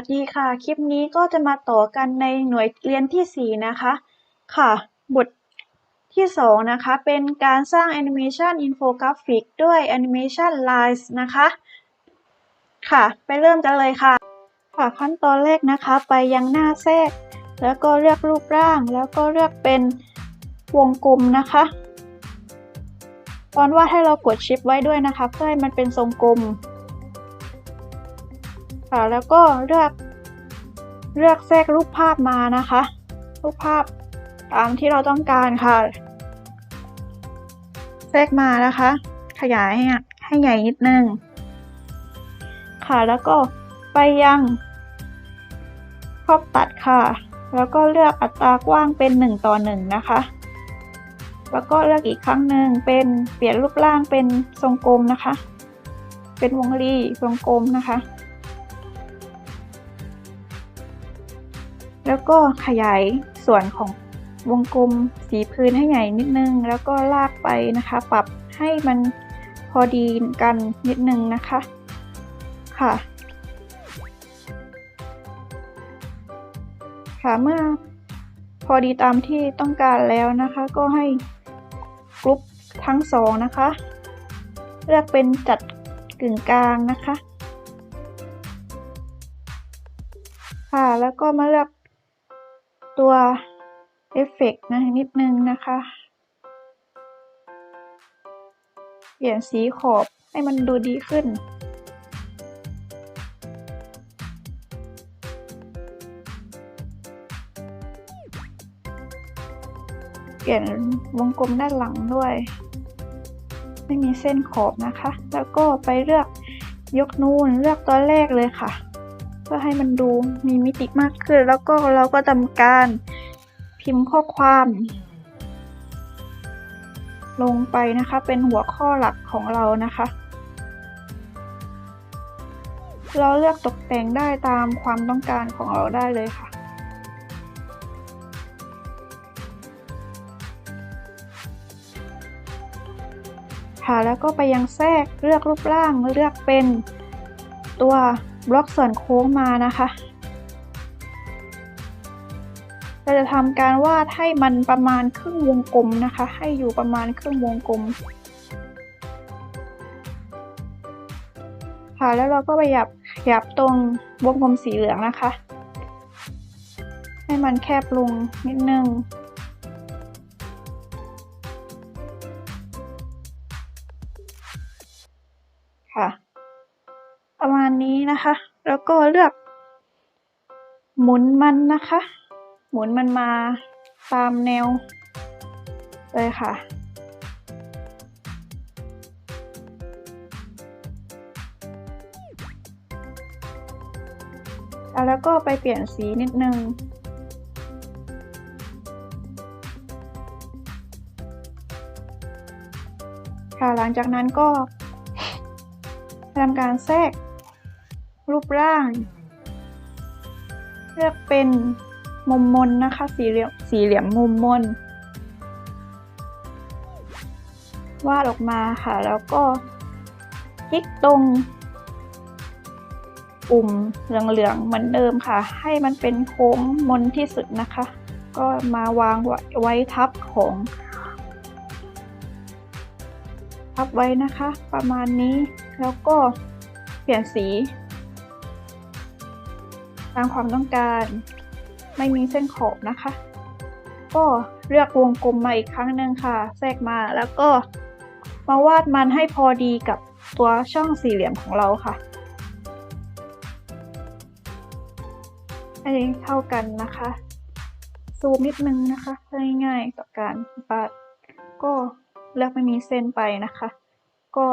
สดีค่ะ คลิปนี้ก็จะมาต่อกันในหน่วยเรียนที่ 4 นะคะ ค่ะ บทที่ 2 นะคะ เป็นการสร้างแอนิเมชันอินโฟกราฟิกด้วยแอนิเมชัน Lines นะคะ ค่ะ ไปเริ่มกันเลยค่ะ ค่ะขั้นตอนแรกนะคะ ไปยังหน้าแทรก แล้วก็เลือกรูปร่าง แล้วก็เลือกเป็นวงกลมนะคะ ตอนวาดให้เรากดชิปไว้ด้วยนะคะ เพื่อให้มันเป็นทรงกลม ค่ะ แล้วก็เลือก เลือกแทรกรูปภาพมานะคะ รูปภาพตามที่เราต้องการค่ะ แทรกมานะคะ ขยายให้ให้ใหญ่นิดนึง ค่ะ แล้วก็ไปยังครอบตัดค่ะ แล้วก็เลือกอัตรากว้างเป็น 1 ต่อ 1 นะคะ แล้วก็เลือกอีกครั้งหนึ่งเป็นเปลี่ยนรูปร่างเป็นทรงกลมนะคะ เป็นวงรีวงกลมนะคะ แล้วก็ขยายส่วนของวงกลมสีพื้นให้ใหญ่นิดนึง แล้วก็ลากไปนะคะ ปรับให้มันพอดีกันนิดนึงนะคะค่ะ ค่ะเมื่อพอดีตามที่ต้องการแล้วนะคะ ก็ให้กรุ๊ปทั้งสองนะคะ เลือกเป็นจัดกึ่งกลางนะคะ ค่ะแล้วก็มาเลือก ตัวเอฟเฟกต์นะนิดนึงนะคะ เปลี่ยนสีขอบให้มันดูดีขึ้น เปลี่ยนวงกลมด้านหลังด้วย ไม่มีเส้นขอบนะคะ แล้วก็ไปเลือกยกนูนเลือกตัวแรกเลยค่ะ พื่อให้มันดูมีมิติมากขึ้น แล้วก็เราก็ทำการพิมพ์ข้อความ ลงไปนะคะเป็นหัวข้อหลักของเรานะคะ เราเลือกตกแต่งได้ตามความต้องการของเราได้เลยค่ะค่ะแล้วก็ไปยังแทรกเลือกรูปร่างเลือกเป็นตัว บล็อกส่วนโค้งมานะคะ เราจะทำการวาดให้มันประมาณครึ่งวงกลมนะคะ ให้อยู่ประมาณครึ่งวงกลม ค่ะแล้วเราก็ไปหยับหยับตรงวงกลมสีเหลืองนะคะ ให้มันแคบลงนิดนึงค่ะ ประมาณนี้นะคะ แล้วก็เลือก หมุนมันนะคะ หมุนมันมาตามแนวเลยค่ะ แล้วก็ไปเปลี่ยนสีนิดนึงค่ะหลังจากนั้นก็ทำการแทรก รูปร่าง เลือกเป็นมุมมนนะคะ สีเหลี่ยมสีเหลี่ยมมุมมนวาดออกมาค่ะ แล้วก็คลิกตรงปุ่มเหลืองๆเหมือนเดิมค่ะ ให้มันเป็นโค้งมนที่สุดนะคะ ก็มาวางไว้ทับของทับไว้นะคะ ประมาณนี้แล้วก็เปลี่ยนสี ตามความต้องการ ไม่มีเส้นขอบนะคะ ก็เลือกวงกลมมาอีกครั้งหนึ่งค่ะ แทรกมาแล้วก็มาวาดมันให้พอดีกับตัวช่องสี่เหลี่ยมของเราค่ะ ให้เท่ากันนะคะ ซูมนิดนึงนะคะง่ายๆต่อการวาดก็เลือกไม่มีเส้นไปนะคะ ก็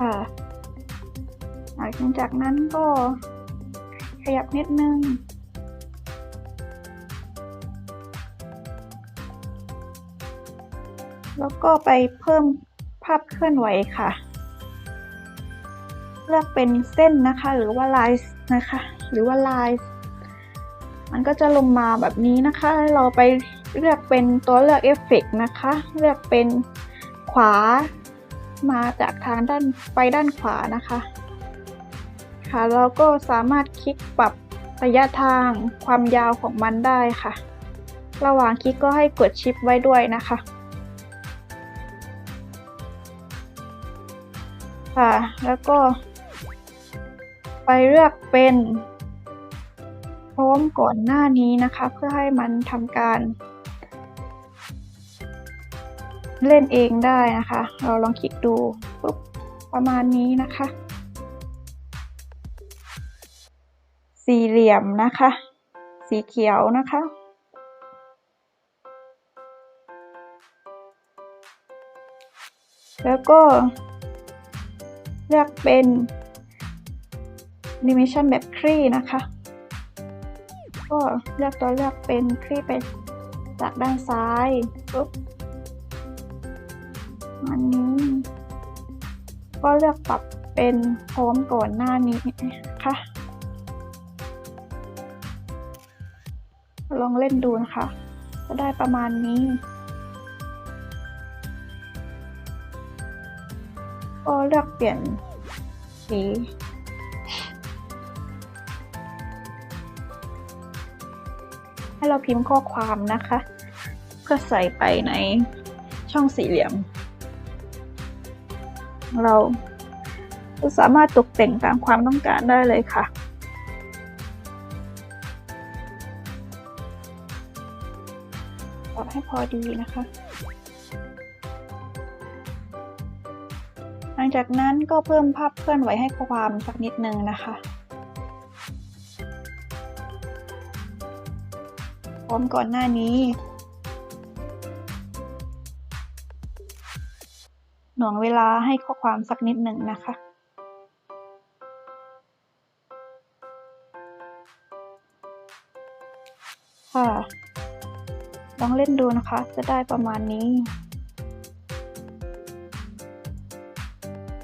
ค่ะ หลังจากนั้นก็ขยับนิดนึงแล้วก็ไปเพิ่มภาพเคลื่อนไหวค่ะ เลือกเป็นเส้นนะคะ หรือว่าลายนะคะ หรือว่าลาย มันก็จะลงมาแบบนี้นะคะ เราไปเลือกเป็นตัวเลือกเอฟเฟกนะคะ เลือกเป็นขวา มาจากทางด้านไปด้านขวานะคะ ค่ะเราก็สามารถคลิกปรับระยะทางความยาวของมันได้ค่ะ ระหว่างคลิกก็ให้กดชิปไว้ด้วยนะคะค่ะแล้วก็ ไปเลือกเป็นพร้อมก่อนหน้านี้นะคะ เพื่อให้มันทำการ เล่นเองได้นะคะ เราลองคลิกดูปุ๊บประมาณนี้นะคะ สี่เหลี่ยมนะคะ สีเขียวนะคะ แล้วก็เลือกเป็นนิเมชันแบบคลี่นะคะ ก็เลือกตัวเลือกเป็นคลี่ไปจากด้านซ้ายปุ๊บ อันนี้ ก็เลือกปรับเป็นพร้อมก่อนหน้านี้นะคะลองเล่นดูนะคะก็ได้ประมาณนี้ก็เลือกเปลี่ยนสีให้เราพิมพ์ข้อความนะคะ เพื่อใส่ไปในช่องสี่เหลี่ยม เราสามารถตกแต่งตามความต้องการได้เลยค่ะ ปรับให้พอดีนะคะ หลังจากนั้นก็เพิ่มภาพเคลื่อนไหวให้ความสักนิดนึงนะคะพร้อมก่อนหน้านี้ หน่วงเวลาให้ข้อความสักนิดหนึ่งนะคะ ค่ะ ลองเล่นดูนะคะ จะได้ประมาณนี้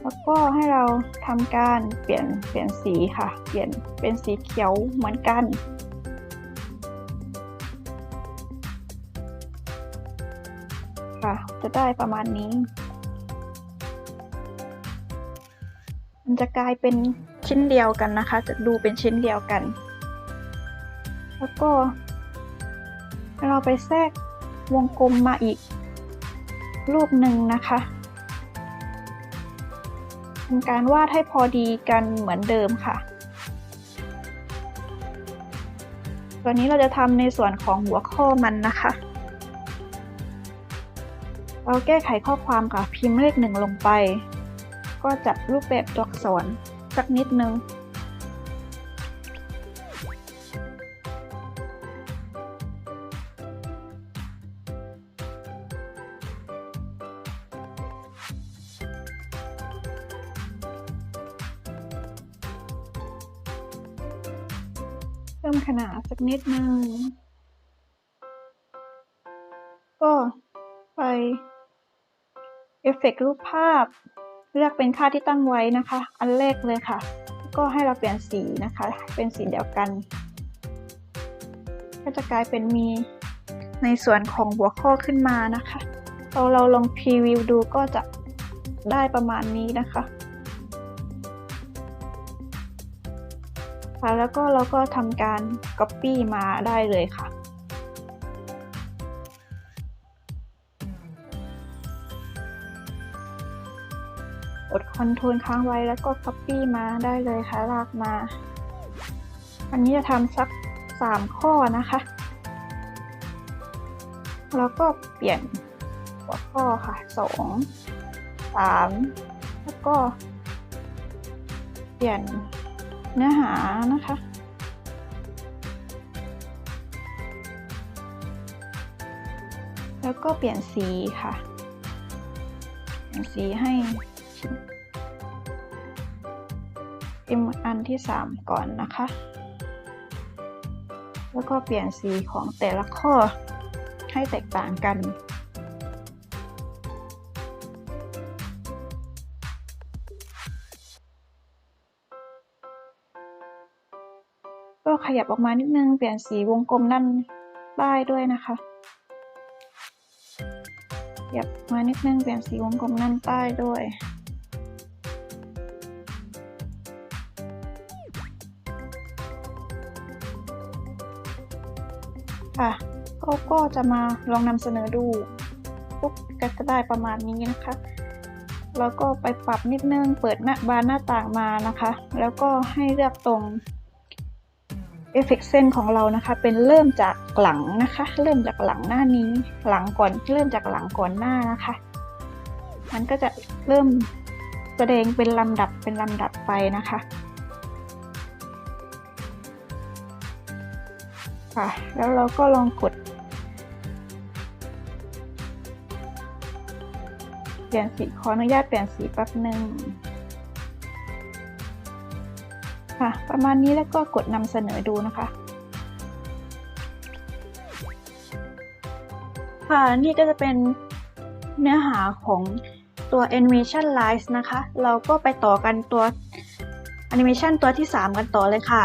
แล้วก็ให้เราทำการเปลี่ยนเปลี่ยนสีค่ะ เปลี่ยนเป็นสีเขียวเหมือนกันค่ะ จะได้ประมาณนี้ จะกลายเป็นชิ้นเดียวกันนะคะ จะดูเป็นชิ้นเดียวกัน แล้วก็ เราไปแทรกวงกลมมาอีก รูปหนึ่งนะคะทำการวาดให้พอดีกันเหมือนเดิมค่ะตัวนี้เราจะทำในส่วนของหัวข้อมันนะคะ เราแก้ไขข้อความกับพิมพ์เลขหนึ่งลงไป ก็จัดรูปแบบตัวอักษรสักนิดนึง เพิ่มขนาดสักนิดนึง ก็ไปเอฟเฟกรูปภาพ เลือกเป็นค่าที่ตั้งไว้นะคะ อันแรกเลยค่ะ ก็ให้เราเปลี่ยนสีนะคะ เป็นสีเดียวกัน ก็จะกลายเป็นมีในส่วนของหัวข้อขึ้นมานะคะเราเราลองพรีวิวดูก็จะได้ประมาณนี้นะคะค่ะแล้วก็เราก็ทำการ Copy มาได้เลยค่ะ กด Ctrl ค้างไว้แล้วก็ Copy มาได้เลยค่ะ ลากมา อันนี้จะทำสัก 3 ข้อนะคะ แล้วก็เปลี่ยนหัวข้อค่ะ 2 3 แล้วก็ เปลี่ยนเนื้อหานะคะแล้วก็เปลี่ยนสีค่ะ เปลี่ยนสีให้ เป็นอันที่ 3 ก่อนนะคะ แล้วก็เปลี่ยนสีของแต่ละข้อให้แตกต่างกันก็ขยับออกมานิดนึง เปลี่ยนสีวงกลมด้านป้ายด้วยนะคะ ขยับมานิดนึง เปลี่ยนสีวงกลมด้านป้ายด้วย ก็ก็จะมาลองนำเสนอดูปุ๊บก็ได้ประมาณนี้นะคะ แล้วก็ไปปรับนิดนึงเปิดหน้าบานหน้าต่างมานะคะ แล้วก็ให้เลือกตรงเอฟเฟกเส้นของเรานะคะ เป็นเริ่มจากหลังนะคะ เริ่มจากหลังหน้านี้หลังก่อนเริ่มจากหลังก่อนหน้านะคะ มันก็จะเริ่มแสดงเป็นลำดับเป็นลำดับไปนะคะค่ะแล้วเราก็ลองกด ลี่ยนสีขออนุญาตเปลี่ยนสีแป๊บหนึ่งค่ะ ประมาณนี้แล้วก็กดนำเสนอดูนะคะ ค่ะ นี่ก็จะเป็นเนื้อหาของตัว Animation Lines นะคะ เราก็ไปต่อกันตัว Animation ตัวที่ 3 กันต่อเลยค่ะ